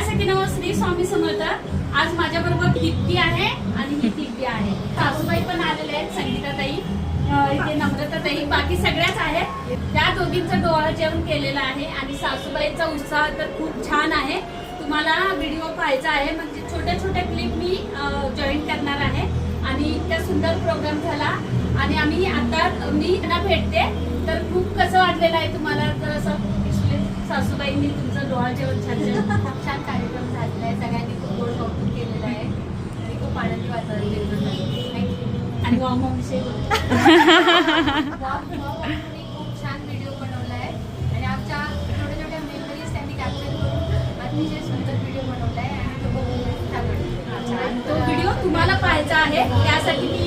जय सखीनव श्री स्वामी समर्थ. आज माझ्या बरोबर दीप्ती आहे आणि ही दिप्ती आहे. सासूबाई पण आलेले आहेत संगीताताई इथे नम्रताताई बाकी सगळ्याच आहेत. त्या दोघींचं डोळा जेवण केलेलं आहे आणि सासूबाईचा उत्साह तर खूप छान आहे. तुम्हाला व्हिडिओ पाहायचा आहे म्हणजे छोट्या छोट्या क्लिप मी जॉईन करणार आहे. आणि इतका सुंदर प्रोग्राम झाला. आणि आम्ही आता मी त्यांना भेटते तर खूप कसं वाटलेलं आहे तुम्हाला सासूबाईंनी तुमचं डोळा जेवण छान छान कार्यक्रम झालेला आहे सगळ्यांनी खूप गोड कौतुक केलेलं आहे. आणि खूप आनंदी वातावरण निर्माण झालं. आणि Wow, wow, त्यांनी खूप छान व्हिडिओ बनवला आहे आणि आमच्या छोट्या छोट्या मेमरीज त्यांनी कॅप्चर करून अतिशय सुंदर व्हिडिओ बनवला आहे आणि तो बघून तो व्हिडिओ तुम्हाला पाहायचा आहे. त्यासाठी मी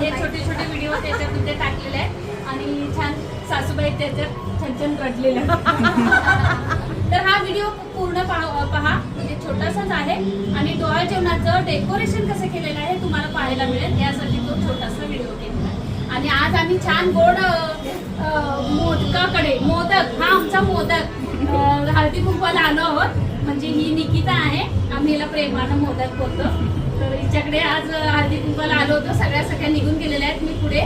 हे छोटे छोटे व्हिडिओ त्याच्यामध्ये टाकलेले आहेत. आणि छान सासूबाई त्याच्यात छान छान रडलेलं तर हा व्हिडिओ पूर्ण पहा पहा. म्हणजे छोटासाच आहे. आणि डोळा जेवणाचं डेकोरेशन कसं केलेलं आहे तुम्हाला पाहायला मिळेल. यासाठी तो छोटासा व्हिडिओ केलेला आणि आज आम्ही छान गोड मोदकाकडे मोदक. हा आमचा मोदक. हळदी कुंकवाला आलो आहोत. म्हणजे ही निकिता आहे. आम्ही हिला प्रेमानं मोदक बोलतो. तर हिच्याकडे आज हळदी कुंकवाला आलो होतो. सगळ्या सगळ्या निघून गेलेल्या आहेत. मी पुढे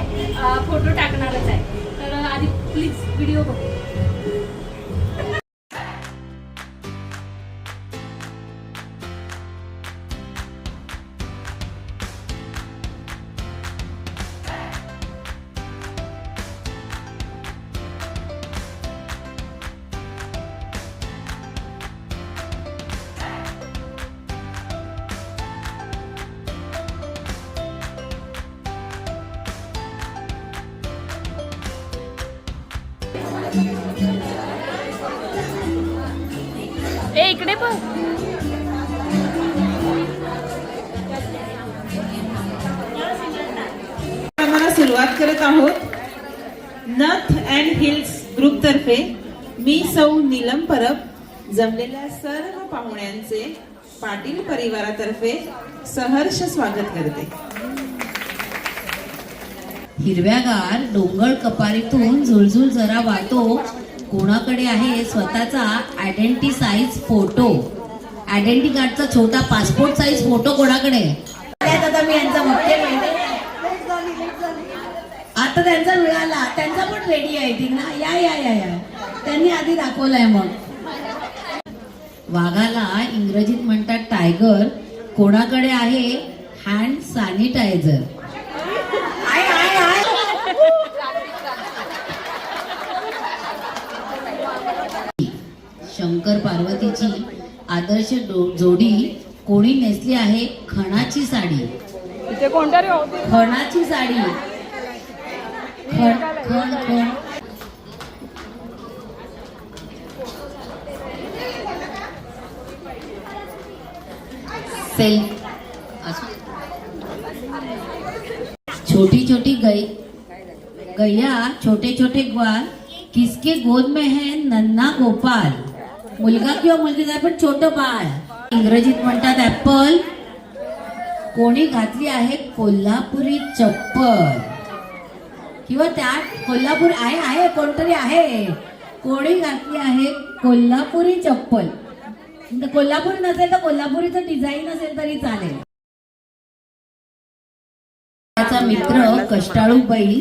फोटो टाकणारच आहे. तर आधी प्लीज व्हिडिओ बघू. इकडे पण. आम्हाला सुरुवात करत आहोत. नथ अँड हिल्स ग्रुप तर्फे मी सौ नीलम परब जमलेल्या सर्व पाहुण्यांचे पाटील परिवारातर्फे सहर्ष स्वागत करते. हिरव्यागार डोंगर कपारीतून झुळझुळ जरा वाटो कोणाकडे आहे स्वतःचा आयडेंटी साईज फोटो आयडेंटी कार्डचा छोटा पासपोर्ट साईज फोटो कोणाकडे? आता मी यांचा मुख्य आता त्यांचा मिळाला त्यांचा पण रेडी आहे ती ना? या या या या. त्यांनी आधी दाखवलाय मग. वाघाला इंग्रजीत म्हणतात टायगर कोणाकडे आहे? हँड सॅनिटायझर आहे आहे आहे शंकर पार्वतीची आदर्श जोडी कोणी नेसली आहे? खणाची साडी. खणाची साडी. खण खण खण. सेल छोटी छोटी गई गैया छोटे छोटे ग्वाल किसके गोद में है नन्ना गोपाल? मुलगा किंवा मुलगी नाही पण छोट बाळ. इंग्रजीत म्हणतात ऍपल कोणी घातली आहे कोल्हापुरी चप्पल. किंवा त्यात कोल्हापूर आहे आहे कोणतरी आहे. कोणी घातली आहे कोल्हापुरी चप्पल. कोल्हापूर नसेल तर कोल्हापुरीचं डिझाईन असेल तरी चालेल. त्याचा मित्र कष्टाळू बैल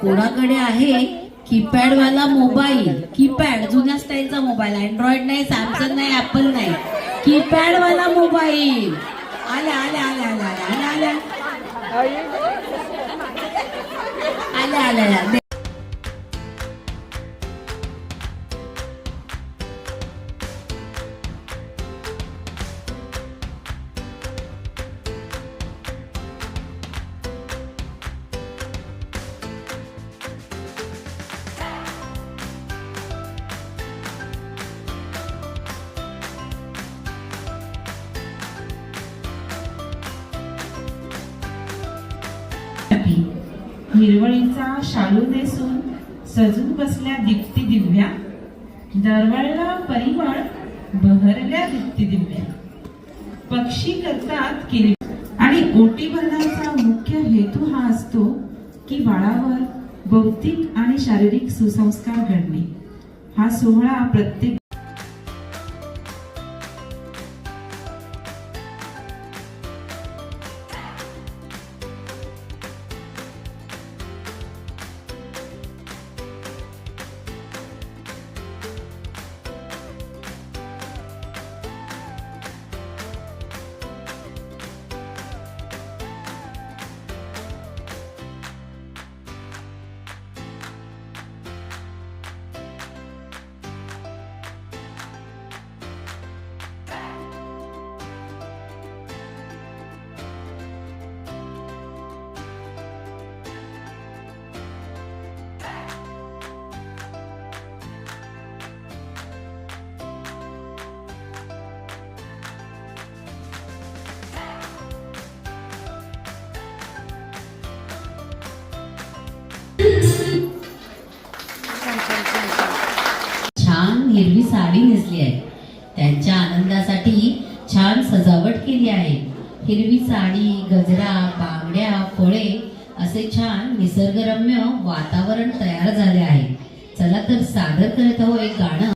कोणाकडे आहे? कीपॅड वाला मोबाईल कीपॅड जुन्या स्टाईलचा मोबाईल अँड्रॉइड नाही सॅमसंग नाही ऍपल नाही. कीपॅड वाला मोबाईल आल्या आल्या आल्या आल्या आल्या आल्या आल्या. आल्या आल्या हिरवळीचा शालू नेसून सजून बसल्या दिप्ती दिव्या दरवळला परिमळ बहरल्या दिप्ती दिव्या. पक्षी करतात किरी आणि ओटी भरण्याचा मुख्य हेतू हा असतो की बाळावर बौद्धिक आणि शारीरिक सुसंस्कार घडणे. हा सोहळा प्रत्येक केली आहे. त्यांच्या आनंदासाठी छान सजावट केली आहे. हिरवी साडी गजरा बांगड्या फळे असे छान निसर्गरम्य वातावरण तयार झाले आहे. चला तर सादर करत आहो एक गाणं.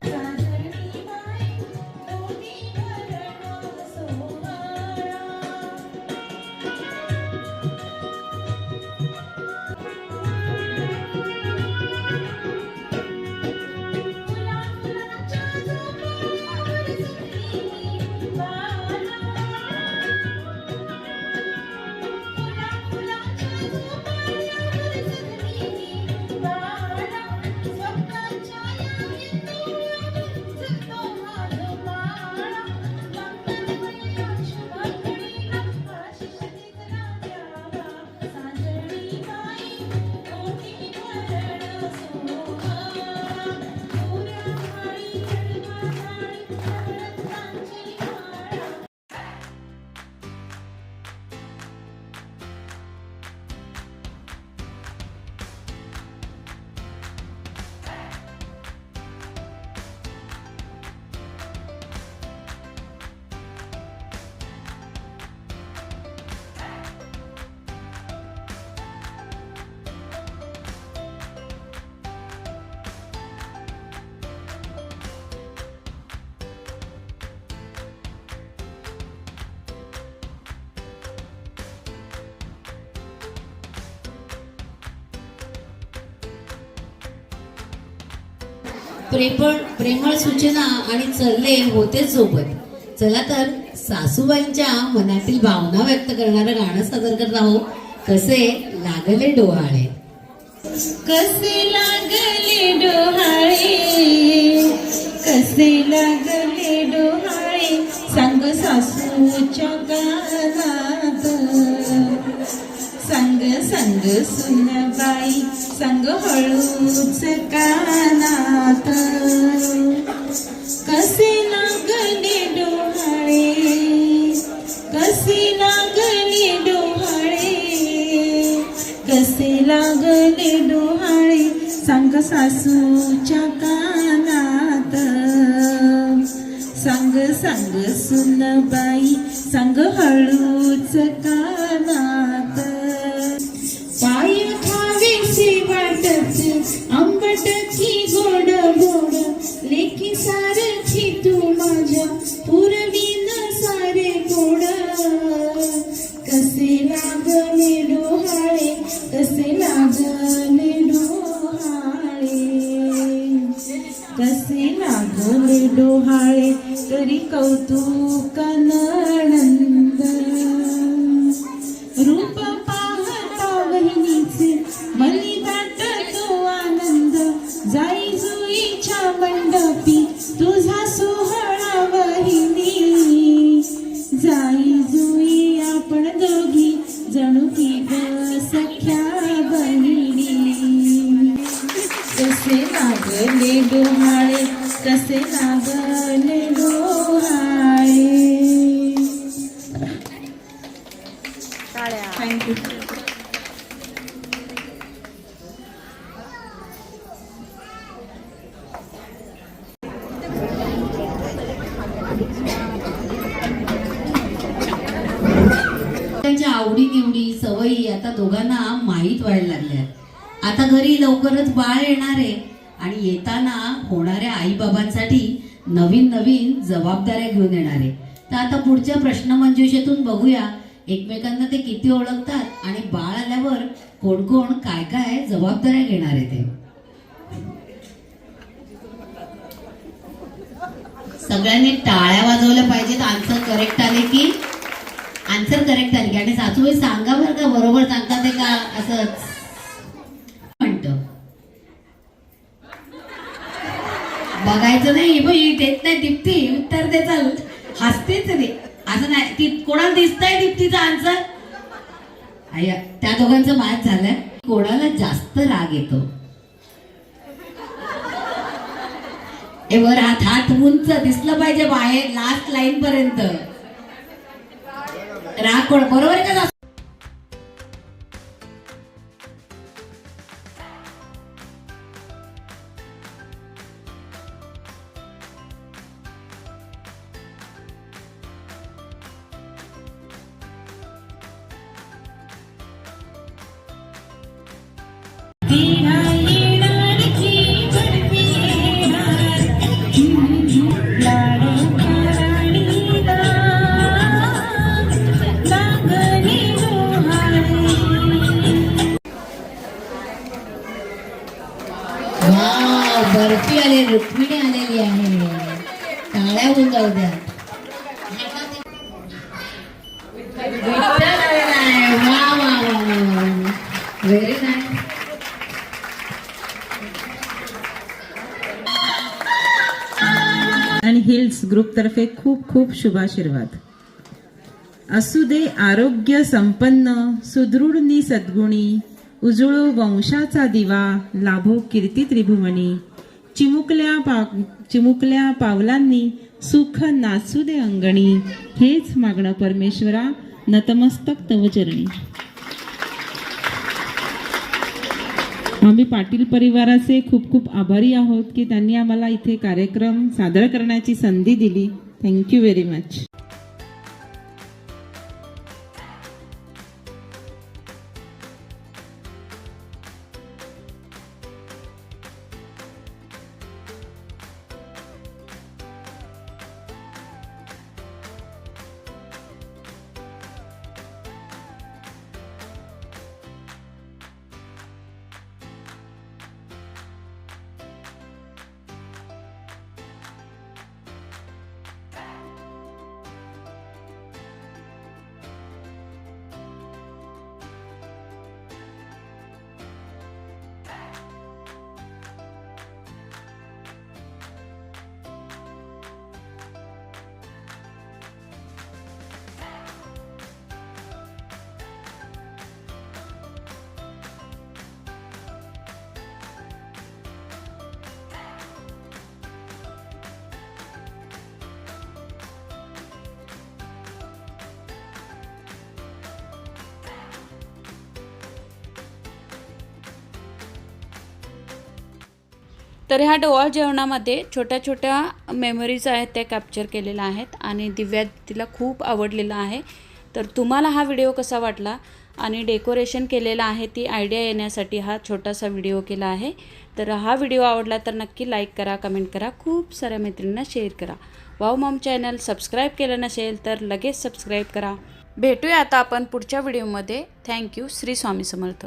प्रेमळ प्रेमळ सूचना आणि चलले होते सोबत. चला तर सासूबाईंच्या मनातील भावना व्यक्त करणारं गाणं सादर करत आहोत. कसे लागले डोहाळे? कसे लागले डोहाळे? कसे लागले डोहाळे? सांग सासूच्या गानात संग सुनबाई संग हळूच कानात. कसे लागले डोहाळे कसे लागले डोहाळे कसे लागले डोहाळे संग सासूच्या कानात. संग संग सुनबाई संग हळूच का थँक्यू त्यांच्या आवडी निवडी सवयी आता दोघांना माहीत व्हायला लागल्या आता घरी लवकरच बाळ येणार आहे आणि येताना होणाऱ्या आई बाबांसाठी नवीन नवीन जबाबदाऱ्या घेऊन येणार आहे. तर आता पुढच्या प्रश्नमंजुषेतून बघूया. एकमेकांना ते किती ओळखतात आणि बाळ आल्यावर कोण कोण काय काय जबाबदाऱ्या घेणार आहे ते. सगळ्यांनी टाळ्या वाजवल्या पाहिजेत. आन्सर करेक्ट आले की? आन्सर करेक्ट आले की. आणि सासूबाई सांगा बरं का बरोबर सांगतात ते का? असं म्हणत. बघायचं नाही बाई देत नाही दीप्ती उत्तर दे चाल. हसतेच रे असं नाही ती कोणाला दिसतंय दीप्तीचा आन्सर त्या दोघांचं मॅच झालंय. कोणाला जास्त राग येतो? एवर हात हात उंच दिसलं पाहिजे बाहेर लास्ट लाईन पर्यंत. राग कोण बरोबर आहे का बर्फी आली रुक्मिणी आलेली आहे. टाळ्या होऊन जाऊ द्या. व्हेरी नाईस आणि हिल्स ग्रुपतर्फे खूप खूप शुभाशीर्वाद. असू दे आरोग्य संपन्न सुदृढ नि सद्गुणी उजळो वंशाचा दिवा लाभो कीर्ती त्रिभुवनी. चिमुकल्या पा चिमुकल्या पावलांनी सुख नासू दे अंगणी. हेच मागणं परमेश्वरा नतमस्तक तव चरणी आम्ही पाटील परिवाराचे खूप खूप आभारी आहोत की त्यांनी आम्हाला इथे कार्यक्रम सादर करण्याची संधी दिली. थँक्यू व्हेरी मच तर ह्या डोवाळ जेवणामध्ये छोट्या छोट्या मेमरीज आहेत त्या कॅप्चर केलेल्या आहेत आणि दिव्या तिला खूप आवडलेला आहे. तर तुम्हाला हा व्हिडिओ कसा वाटला आणि डेकोरेशन केलेलं आहे ती आयडिया येण्यासाठी हा छोटासा व्हिडिओ केला आहे. तर हा व्हिडिओ आवडला तर नक्की लाईक करा कमेंट करा खूप साऱ्या मैत्रिणींना शेअर करा. वाव मॉम चॅनल सबस्क्राईब केलं नसेल तर लगेच सबस्क्राईब करा. भेटूया आता आपण पुढच्या व्हिडिओमध्ये थँक्यू श्री स्वामी समर्थ.